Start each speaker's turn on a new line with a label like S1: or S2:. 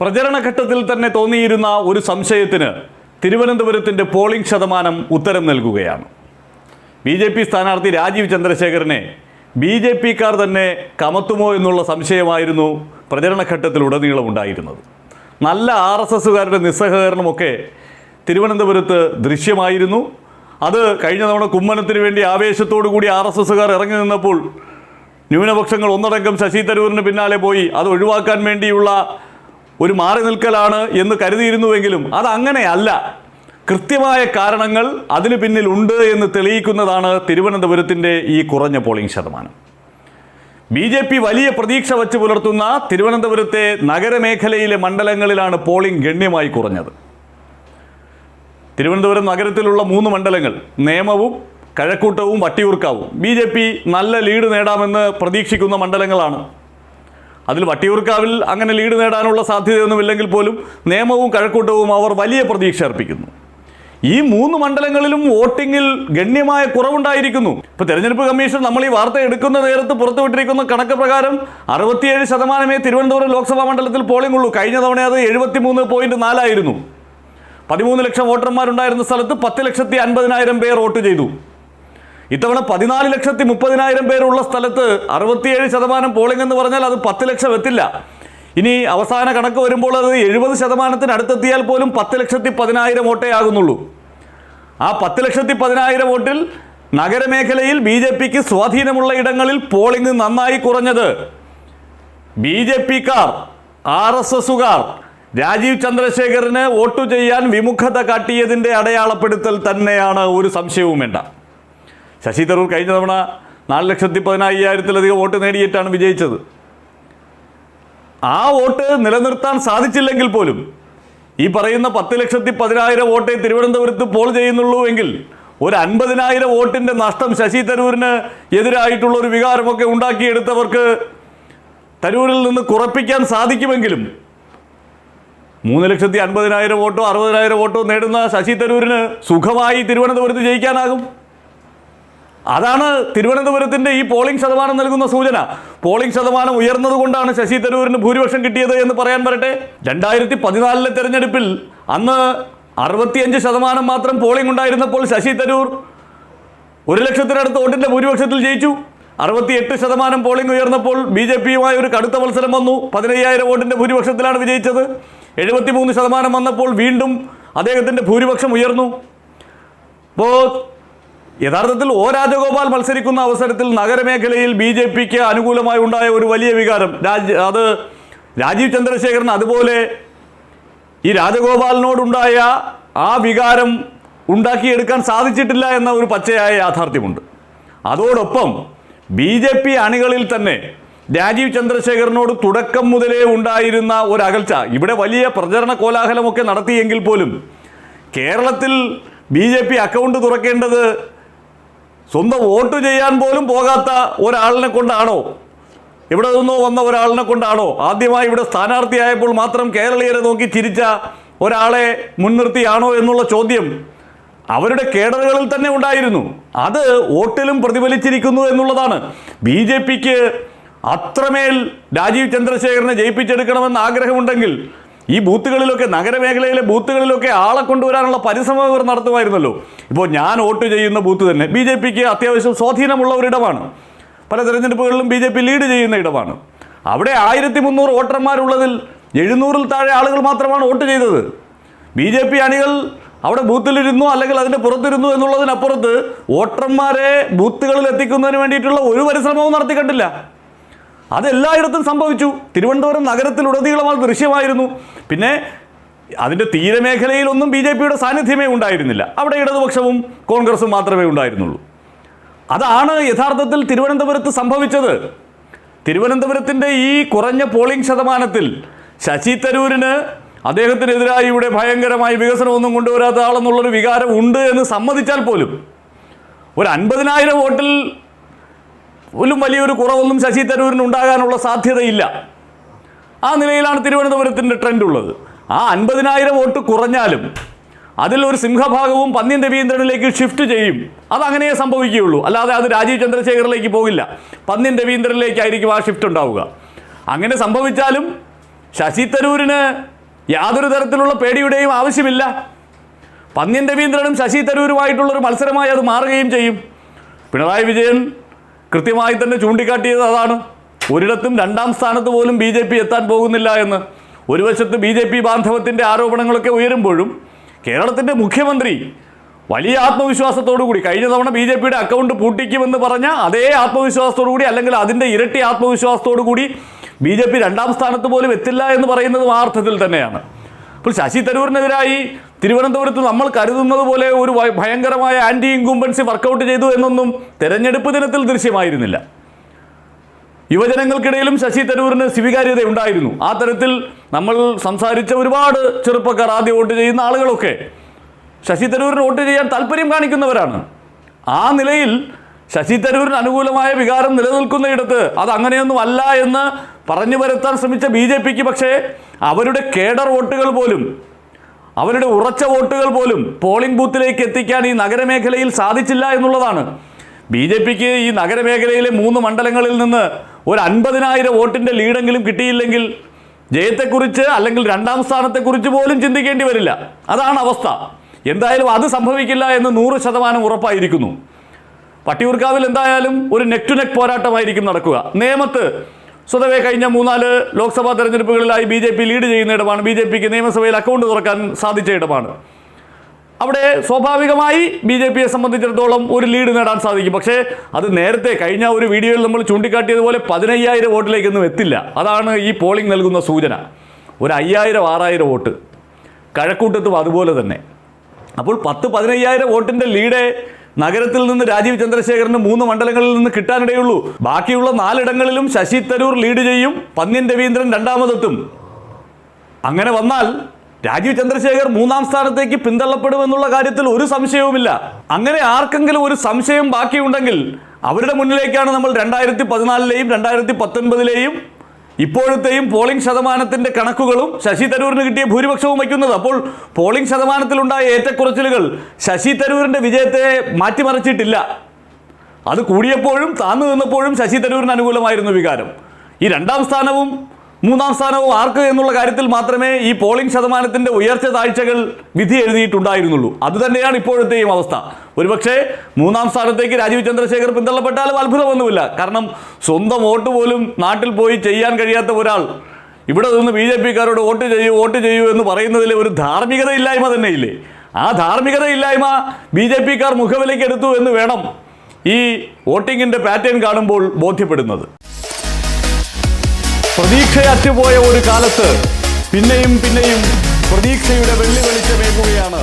S1: പ്രചരണഘട്ടത്തിൽ തന്നെ തോന്നിയിരുന്ന ഒരു സംശയത്തിന് തിരുവനന്തപുരത്തിന്റെ പോളിംഗ് ശതമാനം ഉത്തരം നൽകുകയാണ്. ബി ജെ പി സ്ഥാനാർത്ഥി രാജീവ് ചന്ദ്രശേഖരനെ ബി ജെ പിക്കാർ തന്നെ കമത്തുമോ എന്നുള്ള സംശയമായിരുന്നു പ്രചരണഘട്ടത്തിലുടനീളമുണ്ടായിരുന്നത്. നല്ല ആർ എസ് എസ്സുകാരുടെ നിസ്സഹകരണമൊക്കെ തിരുവനന്തപുരത്ത് ദൃശ്യമായിരുന്നു. അത് കഴിഞ്ഞ തവണ കുമ്മനത്തിന് വേണ്ടി ആവേശത്തോടു കൂടി ആർ എസ് എസ്സുകാർ ഇറങ്ങി നിന്നപ്പോൾ ന്യൂനപക്ഷങ്ങൾ ഒന്നടങ്കം ശശി തരൂരിന് പിന്നാലെ പോയി. അത് ഒഴിവാക്കാൻ വേണ്ടിയുള്ള ഒരു മാറി നിൽക്കലാണ് എന്ന് കരുതിയിരുന്നുവെങ്കിലും അത് അങ്ങനെയല്ല കൃത്യമായ കാരണങ്ങൾ അതിന് പിന്നിലുണ്ട് എന്ന് തെളിയിക്കുന്നതാണ് തിരുവനന്തപുരത്തിന്റെ ഈ കുറഞ്ഞ പോളിംഗ് ശതമാനം. ബി ജെ പി വലിയ പ്രതീക്ഷ വച്ച് പുലർത്തുന്ന തിരുവനന്തപുരത്തെ നഗരമേഖലയിലെ മണ്ഡലങ്ങളിലാണ് പോളിംഗ് ഗണ്യമായി കുറഞ്ഞത്. തിരുവനന്തപുരം നഗരത്തിലുള്ള മൂന്ന് മണ്ഡലങ്ങൾ നേമവും കഴക്കൂട്ടവും വട്ടിയൂർക്കാവും. ബി നല്ല ലീഡ് നേടാമെന്ന് പ്രതീക്ഷിക്കുന്ന മണ്ഡലങ്ങളാണ്. അതിൽ വട്ടിയൂർക്കാവിൽ അങ്ങനെ ലീഡ് നേടാനുള്ള സാധ്യതയൊന്നുമില്ലെങ്കിൽ പോലും നിയമവും കഴക്കൂട്ടവും അവർ വലിയ പ്രതീക്ഷ അർപ്പിക്കുന്നു. ഈ മൂന്ന് മണ്ഡലങ്ങളിലും വോട്ടിങ്ങിൽ ഗണ്യമായ കുറവുണ്ടായിരിക്കുന്നു. ഇപ്പൊ തെരഞ്ഞെടുപ്പ് കമ്മീഷൻ നമ്മൾ ഈ വാർത്ത എടുക്കുന്ന നേരത്ത് പുറത്തുവിട്ടിരിക്കുന്ന കണക്ക് പ്രകാരം അറുപത്തിയേഴ് ശതമാനമേ തിരുവനന്തപുരം ലോക്സഭാ മണ്ഡലത്തിൽ പോളിംഗ് ഉള്ളൂ. കഴിഞ്ഞ തവണ അത് എഴുപത്തിമൂന്ന് പോയിന്റ് നാലായിരുന്നു. പതിമൂന്ന് ലക്ഷം വോട്ടർമാരുണ്ടായിരുന്ന സ്ഥലത്ത് പത്ത് ലക്ഷത്തി അൻപതിനായിരം പേർ വോട്ട് ചെയ്തു. ഇത്തവണ പതിനാല് ലക്ഷത്തി മുപ്പതിനായിരം പേരുള്ള സ്ഥലത്ത് അറുപത്തിയേഴ് ശതമാനം പോളിംഗ് എന്ന് പറഞ്ഞാൽ അത് പത്ത് ലക്ഷം എത്തില്ല. ഇനി അവസാന കണക്ക് വരുമ്പോൾ അത് എഴുപത് ശതമാനത്തിന് അടുത്തെത്തിയാൽ പോലും പത്ത് ലക്ഷത്തി പതിനായിരം വോട്ടേ ആകുന്നുള്ളൂ. ആ പത്ത് ലക്ഷത്തി പതിനായിരം വോട്ടിൽ നഗരമേഖലയിൽ ബി ജെ പിക്ക് സ്വാധീനമുള്ള ഇടങ്ങളിൽ പോളിംഗ് നന്നായി കുറഞ്ഞത്. ബി ജെ പിക്കാർ ആർ എസ് എസുകാർ രാജീവ് ചന്ദ്രശേഖരന് വോട്ടു ചെയ്യാൻ വിമുഖത കാട്ടിയതിന്റെ അടയാളപ്പെടുത്തൽ തന്നെയാണ് ഒരു സംശയവും വേണ്ട ശശി തരൂർ കഴിഞ്ഞ തവണ നാല് ലക്ഷത്തി പതിനായിരത്തിലധികം വോട്ട് നേടിയിട്ടാണ് വിജയിച്ചത്. ആ വോട്ട് നിലനിർത്താൻ സാധിച്ചില്ലെങ്കിൽ പോലും ഈ പറയുന്ന പത്ത് ലക്ഷത്തി പതിനായിരം വോട്ടേ തിരുവനന്തപുരത്ത് പോൾ ചെയ്യുന്നുള്ളൂ എങ്കിൽ ഒരു അൻപതിനായിരം വോട്ടിന്റെ നഷ്ടം ശശി തരൂരിന് എതിരായിട്ടുള്ള ഒരു വികാരമൊക്കെ ഉണ്ടാക്കിയെടുത്തവർക്ക് തരൂരിൽ നിന്ന് കുറപ്പിക്കാൻ സാധിക്കുമെങ്കിലും മൂന്ന് ലക്ഷത്തി അൻപതിനായിരം വോട്ടോ അറുപതിനായിരം വോട്ടോ നേടുന്ന ശശി തരൂരിന് സുഖമായി തിരുവനന്തപുരത്ത് ജയിക്കാനാകും. അതാണ് തിരുവനന്തപുരത്തിന്റെ ഈ പോളിംഗ് ശതമാനം നൽകുന്ന സൂചന. പോളിംഗ് ശതമാനം ഉയർന്നതുകൊണ്ടാണ് ശശി തരൂരിന് ഭൂരിപക്ഷം കിട്ടിയത് എന്ന് പറയാൻ വരട്ടെ. രണ്ടായിരത്തി പതിനാലിലെ തെരഞ്ഞെടുപ്പിൽ അന്ന് അറുപത്തിയഞ്ച് ശതമാനം മാത്രം പോളിംഗ് ഉണ്ടായിരുന്നപ്പോൾ ശശി തരൂർ ഒരു ലക്ഷത്തിനടുത്ത് വോട്ടിന്റെ ഭൂരിപക്ഷത്തിൽ ജയിച്ചു. അറുപത്തിയെട്ട് ശതമാനം പോളിംഗ് ഉയർന്നപ്പോൾ ബി ജെ പിയുമായി ഒരു കടുത്ത മത്സരം വന്നു. പതിനയ്യായിരം വോട്ടിന്റെ ഭൂരിപക്ഷത്തിലാണ് വിജയിച്ചത്. എഴുപത്തിമൂന്ന് ശതമാനം വന്നപ്പോൾ വീണ്ടും അദ്ദേഹത്തിന്റെ ഭൂരിപക്ഷം ഉയർന്നു. അപ്പോൾ യഥാർത്ഥത്തിൽ ഒ രാജഗോപാൽ മത്സരിക്കുന്ന അവസരത്തിൽ നഗരമേഖലയിൽ ബി ജെ പിക്ക് അനുകൂലമായി ഉണ്ടായ ഒരു വലിയ വികാരം. രാജ് അത് രാജീവ് ചന്ദ്രശേഖരൻ അതുപോലെ ഈ രാജഗോപാലിനോടുണ്ടായ ആ വികാരം ഉണ്ടാക്കിയെടുക്കാൻ സാധിച്ചിട്ടില്ല എന്ന ഒരു പച്ചയായ യാഥാർത്ഥ്യമുണ്ട്. അതോടൊപ്പം ബി ജെ പി അണികളിൽ തന്നെ രാജീവ് ചന്ദ്രശേഖരനോട് തുടക്കം മുതലേ ഉണ്ടായിരുന്ന ഒരു അകൽച്ച ഇവിടെ വലിയ പ്രചരണ കോലാഹലമൊക്കെ നടത്തിയെങ്കിൽ പോലും കേരളത്തിൽ ബി ജെ പി അക്കൗണ്ട് തുറക്കേണ്ടത് സ്വന്തം വോട്ട് ചെയ്യാൻ പോലും പോകാത്ത ഒരാളിനെ കൊണ്ടാണോ? ഇവിടെ നിന്നോ വന്ന ഒരാളിനെ കൊണ്ടാണോ? ആദ്യമായി ഇവിടെ സ്ഥാനാർത്ഥിയായപ്പോൾ മാത്രം കേരളീയരെ നോക്കി ചിരിച്ച ഒരാളെ മുൻനിർത്തിയാണോ എന്നുള്ള ചോദ്യം അവരുടെ കേഡറുകളിൽ തന്നെ ഉണ്ടായിരുന്നു. അത് വോട്ടിലും പ്രതിഫലിച്ചിരിക്കുന്നു എന്നുള്ളതാണ്. ബി ജെ പിക്ക് അത്രമേൽ രാജീവ് ചന്ദ്രശേഖരനെ ജയിപ്പിച്ചെടുക്കണമെന്ന് ആഗ്രഹമുണ്ടെങ്കിൽ ഈ ബൂത്തുകളിലൊക്കെ നഗരമേഖലയിലെ ബൂത്തുകളിലൊക്കെ ആളെ കൊണ്ടുവരാനുള്ള പരിശ്രമം ഇവർ നടത്തുമായിരുന്നല്ലോ. ഇപ്പോൾ ഞാൻ വോട്ട് ചെയ്യുന്ന ബൂത്ത് തന്നെ ബി ജെ പിക്ക് അത്യാവശ്യം സ്വാധീനമുള്ള ഒരിടമാണ് പല തെരഞ്ഞെടുപ്പുകളിലും ബി ജെ പി ലീഡ് ചെയ്യുന്ന ഇടമാണ്. അവിടെ ആയിരത്തി മുന്നൂറ് വോട്ടർമാരുള്ളതിൽ എഴുന്നൂറിൽ താഴെ ആളുകൾ മാത്രമാണ് വോട്ട് ചെയ്തത്. ബി ജെ പി അണികൾ അവിടെ ബൂത്തിലിരുന്നു അല്ലെങ്കിൽ അതിന്റെ പുറത്തിരുന്നു എന്നുള്ളതിനപ്പുറത്ത് വോട്ടർമാരെ ബൂത്തുകളിൽ എത്തിക്കുന്നതിന് വേണ്ടിയിട്ടുള്ള ഒരു പരിശ്രമവും നടത്തിക്കണ്ടില്ല. അത് എല്ലായിടത്തും സംഭവിച്ചു. തിരുവനന്തപുരം നഗരത്തിലുടനീളം അത് ദൃശ്യമായിരുന്നു. പിന്നെ അതിന്റെ തീരമേഖലയിലൊന്നും ബി ജെ പിയുടെ സാന്നിധ്യമേ ഉണ്ടായിരുന്നില്ല. അവിടെ ഇടതുപക്ഷവും കോൺഗ്രസും മാത്രമേ ഉണ്ടായിരുന്നുള്ളൂ. അതാണ് യഥാർത്ഥത്തിൽ തിരുവനന്തപുരത്ത് സംഭവിച്ചത്. തിരുവനന്തപുരത്തിന്റെ ഈ കുറഞ്ഞ പോളിംഗ് ശതമാനത്തിൽ ശശി തരൂരിന് അദ്ദേഹത്തിനെതിരായി ഇവിടെ ഭയങ്കരമായി വികസനമൊന്നും കൊണ്ടുവരാത്ത ആളെന്നുള്ളൊരു വികാരം ഉണ്ട് എന്ന് സമ്മതിച്ചാൽ പോലും ഒരു അൻപതിനായിരം വോട്ടിൽ പോലും വലിയൊരു കുറവൊന്നും ശശി തരൂരിന് ഉണ്ടാകാനുള്ള സാധ്യതയില്ല. ആ നിലയിലാണ് തിരുവനന്തപുരത്തിന്റെ ട്രെൻഡ് ഉള്ളത്. ആ അൻപതിനായിരം വോട്ട് കുറഞ്ഞാലും അതിൽ ഒരു സിംഹഭാഗവും പന്ന്യൻ രവീന്ദ്രനിലേക്ക് ഷിഫ്റ്റ് ചെയ്യും. അതങ്ങനെയേ സംഭവിക്കുകയുള്ളൂ. അല്ലാതെ അത് രാജീവ് ചന്ദ്രശേഖറിലേക്ക് പോകില്ല. പന്ന്യൻ രവീന്ദ്രനിലേക്കായിരിക്കും ആ ഷിഫ്റ്റ് ഉണ്ടാവുക. അങ്ങനെ സംഭവിച്ചാലും ശശി തരൂരിന് യാതൊരു തരത്തിലുള്ള പേടിയുടെയും ആവശ്യമില്ല. പന്ന്യൻ രവീന്ദ്രനും ശശി തരൂരുമായിട്ടുള്ളൊരു മത്സരമായി അത് മാറുകയും ചെയ്യും. പിണറായി വിജയൻ കൃത്യമായി തന്നെ ചൂണ്ടിക്കാട്ടിയത് അതാണ്. ഒരിടത്തും രണ്ടാം സ്ഥാനത്ത് പോലും ബി ജെ പി എത്താൻ പോകുന്നില്ല എന്ന്. ഒരു വശത്ത് ബി ജെ പി ബാന്ധവത്തിന്റെ ആരോപണങ്ങളൊക്കെ ഉയരുമ്പോഴും കേരളത്തിന്റെ മുഖ്യമന്ത്രി വലിയ ആത്മവിശ്വാസത്തോടു കൂടി കഴിഞ്ഞ തവണ ബി ജെ പിയുടെ അക്കൗണ്ട് പൂട്ടിക്കുമെന്ന് പറഞ്ഞ അതേ ആത്മവിശ്വാസത്തോടു കൂടി അല്ലെങ്കിൽ അതിന്റെ ഇരട്ടി ആത്മവിശ്വാസത്തോടു കൂടി ബി ജെ പി രണ്ടാം സ്ഥാനത്ത് പോലും എത്തില്ല എന്ന് പറയുന്നതും ആ അർത്ഥത്തിൽ തന്നെയാണ്. അപ്പോൾ ശശി തരൂരിനെതിരായി തിരുവനന്തപുരത്ത് നമ്മൾ കരുതുന്നത് പോലെ ഒരു ഭയങ്കരമായ ആന്റി ഇൻകുംബൻസി വർക്കൗട്ട് ചെയ്തു എന്നൊന്നും തെരഞ്ഞെടുപ്പ് ദിനത്തിൽ ദൃശ്യമായിരുന്നില്ല. യുവജനങ്ങൾക്കിടയിലും ശശി തരൂരിന് സ്വീകാര്യത ഉണ്ടായിരുന്നു. ആ തരത്തിൽ നമ്മൾ സംസാരിച്ച ഒരുപാട് ചെറുപ്പക്കാർ ആദ്യം വോട്ട് ചെയ്യുന്ന ആളുകളൊക്കെ ശശി തരൂരിന് വോട്ട് ചെയ്യാൻ താല്പര്യം കാണിക്കുന്നവരാണ്. ആ നിലയിൽ ശശി തരൂരിന് അനുകൂലമായ വികാരം നിലനിൽക്കുന്നയിടത്ത് അത് അങ്ങനെയൊന്നും അല്ല എന്ന് പറഞ്ഞു വരുത്താൻ ശ്രമിച്ച ബി ജെ പിക്ക് പക്ഷേ അവരുടെ കേഡർ വോട്ടുകൾ പോലും അവരുടെ ഉറച്ച വോട്ടുകൾ പോലും പോളിംഗ് ബൂത്തിലേക്ക് എത്തിക്കാൻ ഈ നഗരമേഖലയിൽ സാധിച്ചില്ല എന്നുള്ളതാണ്. ബി ജെ പിക്ക് ഈ നഗരമേഖലയിലെ മൂന്ന് മണ്ഡലങ്ങളിൽ നിന്ന് ഒരു അൻപതിനായിരം വോട്ടിന്റെ ലീഡെങ്കിലും കിട്ടിയില്ലെങ്കിൽ ജയത്തെക്കുറിച്ച് അല്ലെങ്കിൽ രണ്ടാം സ്ഥാനത്തെക്കുറിച്ച് പോലും ചിന്തിക്കേണ്ടി വരില്ല. അതാണ് അവസ്ഥ. എന്തായാലും അത് സംഭവിക്കില്ല എന്ന് നൂറ് ശതമാനം ഉറപ്പായിരിക്കുന്നു. പട്ടിയൂർക്കാവിൽ എന്തായാലും ഒരു നെക്ക് ടു നെക്ക് പോരാട്ടമായിരിക്കും നടക്കുക. നേമത്ത് സ്വതവേ കഴിഞ്ഞ മൂന്നാൽ ലോക്സഭാ തെരഞ്ഞെടുപ്പുകളിലായി ബി ജെ പി ലീഡ് ചെയ്യുന്ന ഇടമാണ്. ബി ജെ പിക്ക് നിയമസഭയിൽ അക്കൗണ്ട് തുറക്കാൻ സാധിച്ച ഇടമാണ്. അവിടെ സ്വാഭാവികമായി ബി ജെ പിയെ സംബന്ധിച്ചിടത്തോളം ഒരു ലീഡ് നേടാൻ സാധിക്കും. പക്ഷേ അത് നേരത്തെ കഴിഞ്ഞ ഒരു വീഡിയോയിൽ നമ്മൾ ചൂണ്ടിക്കാട്ടിയതുപോലെ പതിനയ്യായിരം വോട്ടിലേക്കൊന്നും എത്തില്ല. അതാണ് ഈ പോളിംഗ് നൽകുന്ന സൂചന. ഒരു അയ്യായിരം ആറായിരം വോട്ട്. കഴക്കൂട്ടത്തും അതുപോലെ തന്നെ. അപ്പോൾ പത്ത് പതിനയ്യായിരം വോട്ടിന്റെ ലീഡ് നഗരത്തിൽ നിന്ന് രാജീവ് ചന്ദ്രശേഖരന് മൂന്ന് മണ്ഡലങ്ങളിൽ നിന്ന് കിട്ടാനിടയുള്ളൂ. ബാക്കിയുള്ള നാലിടങ്ങളിലും ശശി തരൂർ ലീഡ് ചെയ്യും. പന്ന്യൻ രവീന്ദ്രൻ രണ്ടാമതെത്തും. അങ്ങനെ വന്നാൽ രാജീവ് ചന്ദ്രശേഖർ മൂന്നാം സ്ഥാനത്തേക്ക് പിന്തള്ളപ്പെടുമെന്നുള്ള കാര്യത്തിൽ ഒരു സംശയവുമില്ല. അങ്ങനെ ആർക്കെങ്കിലും ഒരു സംശയം ബാക്കിയുണ്ടെങ്കിൽ അവരുടെ മുന്നിലേക്കാണ് നമ്മൾ രണ്ടായിരത്തി പതിനാലിലെയും രണ്ടായിരത്തി പത്തൊൻപതിലെയും ഇപ്പോഴത്തെയും പോളിംഗ് ശതമാനത്തിന്റെ കണക്കുകളും ശശി തരൂരിന് കിട്ടിയ ഭൂരിപക്ഷവും വയ്ക്കുന്നത്. അപ്പോൾ പോളിംഗ് ശതമാനത്തിലുണ്ടായ ഏറ്റക്കുറച്ചിലുകൾ ശശി തരൂരിന്റെ വിജയത്തെ മാറ്റിമറിച്ചിട്ടില്ല. അത് കൂടിയപ്പോഴും താന്നു നിന്നപ്പോഴും ശശി തരൂരിന് അനുകൂലമായിരുന്നു വികാരം. ഈ രണ്ടാം സ്ഥാനവും മൂന്നാം സ്ഥാനവും ആർക്ക് എന്നുള്ള കാര്യത്തിൽ മാത്രമേ ഈ പോളിംഗ് ശതമാനത്തിന്റെ ഉയർച്ച താഴ്ചകൾ വിധി എഴുതിയിട്ടുണ്ടായിരുന്നുള്ളൂ. അതുതന്നെയാണ് ഇപ്പോഴത്തെയും അവസ്ഥ. ഒരുപക്ഷെ മൂന്നാം സ്ഥാനത്തേക്ക് രാജീവ് ചന്ദ്രശേഖർ പിന്തള്ളപ്പെട്ടാലും അത്ഭുതമൊന്നുമില്ല. കാരണം സ്വന്തം വോട്ട് പോലും നാട്ടിൽ പോയി ചെയ്യാൻ കഴിയാത്ത ഒരാൾ ഇവിടെ നിന്ന് ബി ജെ പിക്കാരോട് വോട്ട് ചെയ്യൂ വോട്ട് ചെയ്യൂ എന്ന് പറയുന്നതിൽ ഒരു ധാർമ്മികതയില്ലായ്മ തന്നെയില്ലേ? ആ ധാർമ്മികതയില്ലായ്മ ബി ജെ പിക്കാർ മുഖവിലേക്ക് എടുത്തു എന്ന് വേണം ഈ വോട്ടിങ്ങിന്റെ പാറ്റേൺ കാണുമ്പോൾ ബോധ്യപ്പെടുന്നത്. പ്രതീക്ഷയറ്റുപോയ ഒരു കാലത്ത് പിന്നെയും പിന്നെയും പ്രതീക്ഷയുടെ വെള്ളി വെളിച്ചമേകുകയാണ്.